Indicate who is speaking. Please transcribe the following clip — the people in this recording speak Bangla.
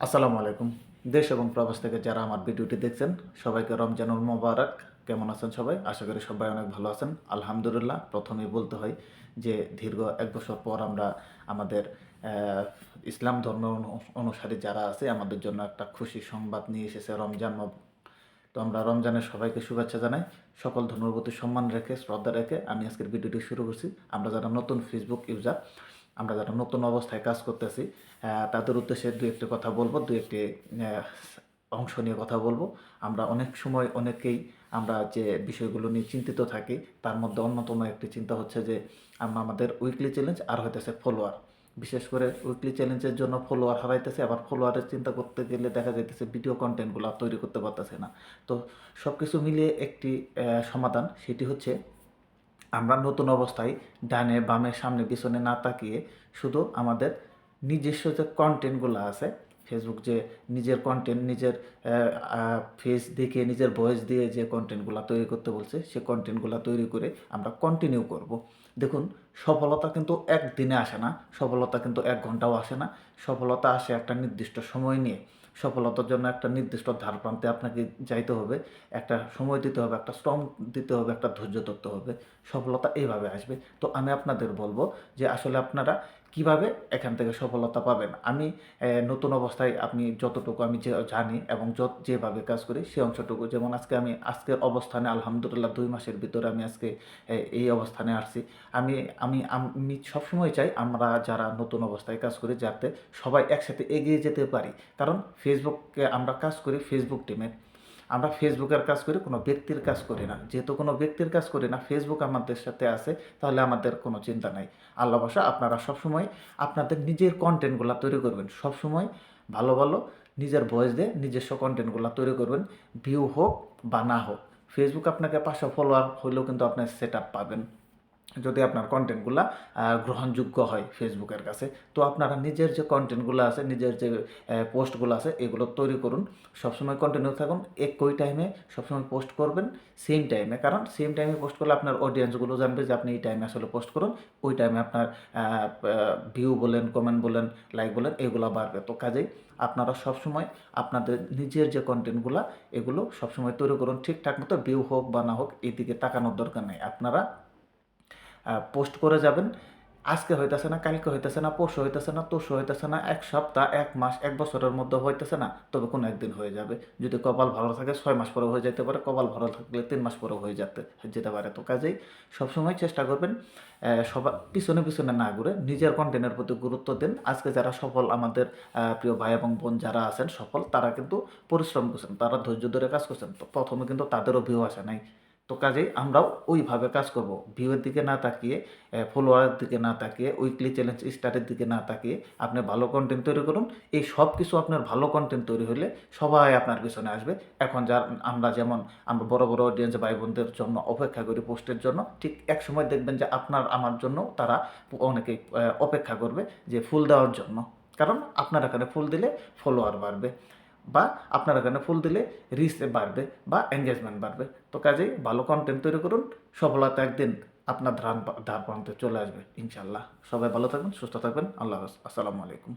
Speaker 1: আসসালামু আলাইকুম। দেশ এবং প্রবাস থেকে যারা আমার ভিডিওটি দেখছেন, সবাইকে রমজানুল মোবারক। কেমন আছেন সবাই? আশা করি সবাই অনেক ভালো আছেন। আলহামদুলিল্লাহ প্রথমে বলতে হয় যে দীর্ঘ এক বছর পর আমরা আমাদের ইসলাম ধর্ম অনু- অনুসারী যারা আছে, আমাদের জন্য একটা খুশি সংবাদ নিয়ে এসেছে রমজান তো আমরা রমজানের সবাইকে শুভেচ্ছা জানাই। সকল ধর্মের প্রতি সম্মান রেখে, শ্রদ্ধা রেখে আমি আজকের ভিডিওটি শুরু করছি। আমরা যারা নতুন ফেসবুক ইউজার আমরা যারা নতুন অবস্থায় কাজ করতেছি তাদের উদ্দেশ্যে দু একটি কথা বলব, দু একটি অংশ নিয়ে কথা বলব। আমরা অনেক সময় অনেকেই আমরা যে বিষয়গুলো নিয়ে চিন্তিত থাকি, তার মধ্যে অন্যতম একটি চিন্তা হচ্ছে যে আমরা আমাদের উইকলি চ্যালেঞ্জ আর হইতেছে ফলোয়ার বিশেষ করে উইকলি চ্যালেঞ্জের জন্য ফলোয়ার হারাইতেছে, আবার ফলোয়ারের চিন্তা করতে গেলে দেখা যাইতেছে ভিডিও কন্টেন্টগুলো তৈরি করতে পারতেছে না। তো সব কিছু মিলিয়ে একটি সমাধান, সেটি হচ্ছে আমরা নতুন অবস্থায় ডানে বামে সামনে পিছনে না তাকিয়ে শুধু আমাদের নিজস্ব যে কন্টেন্টগুলো আছে ফেসবুক যে নিজের কন্টেন্ট নিজের ফেস দেখে, নিজের ভয়েস দিয়ে যে কন্টেন্টগুলো তৈরি করতে বলছে, সে কন্টেন্টগুলো তৈরি করে আমরা কন্টিনিউ করব। দেখুন, সফলতা কিন্তু একদিনে আসে না, সফলতা কিন্তু এক ঘন্টাও আসে না, সফলতা আসে একটা নির্দিষ্ট সময় নিয়ে। সফলতার জন্য একটা নির্দিষ্ট ধার প্রান্তে আপনাকে যাইতে হবে, একটা সময় দিতে হবে, একটা শ্রম দিতে হবে, একটা ধৈর্য ধরতে হবে, সফলতা এইভাবে আসবে। তো আমি আপনাদের বলব যে আসলে আপনারা কীভাবে এখান থেকে সফলতা পাবেন? আমি নতুন অবস্থায় আপনি যতটুকু আমি যে, জানি এবং যেভাবে কাজ করি সেই অংশটুকু। যেমন আজকে আমি, আজকের অবস্থানে আলহামদুলিল্লাহ দুই মাসের ভিতরে আমি আজকে এই অবস্থানে আসছি। আমি আমি আমি সবসময় চাই আমরা যারা নতুন অবস্থায় কাজ করি যাতে সবাই একসাথে এগিয়ে যেতে পারি। কারণ ফেসবুকে আমরা কাজ করি ফেসবুক টিমে আমরা ফেসবুকের কাজ করি, কোনো ব্যক্তির কাজ করি না। যেহেতু কোনো ব্যক্তির কাজ করি না ফেসবুক আমাদের সাথে আছে, তাহলে আমাদের কোনো চিন্তা নাই। আল্লাহ বাসা আপনারা সবসময় আপনাদের নিজের কন্টেন্টগুলো তৈরি করবেন। সবসময় ভালো ভালো নিজের ভয়েস দিয়ে নিজস্ব কন্টেন্টগুলো তৈরি করবেন ভিউ হোক বা না হোক। ফেসবুক আপনাকে পাঁচশো ফলোয়ার হইলেও কিন্তু আপনার সেট পাবেন। যদি আপনার কন্টেন্টগুলো গ্রহণযোগ্য হয় ফেসবুকের কাছে, তো আপনারা নিজের যে কন্টেন্টগুলো আছে, নিজের যে পোস্টগুলো আছে, এগুলো তৈরি করুন। সবসময় কন্টিনিউ থাকুন, একই টাইমে সবসময় পোস্ট করবেন সেম টাইমে কারণ সেম টাইমে পোস্ট করলে আপনার অডিয়েন্সগুলো জানবে যে আপনি এই টাইমে আসলে পোস্ট করুন, ওই টাইমে আপনার ভিউ বলেন কমেন্ট বলেন লাইক বলেন, এগুলো বাড়বে। তো কাজেই আপনারা সবসময় আপনাদের নিজের যে কন্টেন্টগুলো এগুলো সবসময় তৈরি করুন। ঠিকঠাক মতো ভিউ হোক বা না হোক, এদিকে তাকানোর দরকার নেই। আপনারা পোস্ট করে যাবেন। আজকে হইতেছে না, কালকে হইতেছে না, পরশু হইতেছে না, তরশু হইতেছে না, এক সপ্তাহ, এক মাস, এক বছরের মধ্যে হইতেছে না, তবে কোনো একদিন হয়ে যাবে। যদি কপাল ভালো থাকে, ছয় মাস পরে হয়ে যেতে পারে, কপাল ভালো থাকলে তিন মাস পরে হয়ে যেতে যেতে পারে। তো কাজেই সবসময় চেষ্টা করবেন সবার পিছনে পিছনে না ঘুরে, নিজের কন্টেন্টের প্রতি গুরুত্ব দিন। আজকে যারা সফল, আমাদের প্রিয় ভাই এবং বোন যারা আছেন, সফল, তারা কিন্তু পরিশ্রম করছেন, তারা ধৈর্য ধরে কাজ করছেন। তো প্রথমে কিন্তু তাদেরও ভিউ আসে নাই। তো কাজেই আমরাও ওইভাবে কাজ করব। ভিউয়ের দিকে না তাকিয়ে ফলোয়ারের দিকে না তাকিয়ে উইকলি চ্যালেঞ্জ স্টারের দিকে না তাকিয়ে আপনি ভালো কন্টেন্ট তৈরি করুন। এই সব কিছু আপনার ভালো কন্টেন্ট তৈরি হলে সবাই আপনার পিছনে আসবে। এখন যার আমরা যেমন আমরা বড় বড় অডিয়েন্স ভাই বোনদের জন্য অপেক্ষা করি পোস্টের জন্য ঠিক এক সময় দেখবেন যে আপনার আমার জন্য তারা অনেকেই আহ, অপেক্ষা করবে যে ফুল দেওয়ার জন্য। কারণ আপনার এখানে ফুল দিলে ফলোয়ার বাড়বে। বা আপনার এখানে ফুল দিলে রিচ বাড়বে বা এঙ্গেজমেন্ট বাড়বে। তো কাজেই ভালো কন্টেন্ট তৈরি করুন, সফলতা একদিন আপনার ধার ধার চলে আসবে ইনশাল্লাহ সবাই ভালো থাকবেন, সুস্থ থাকবেন। আল্লাহ আসসালামু আলাইকুম।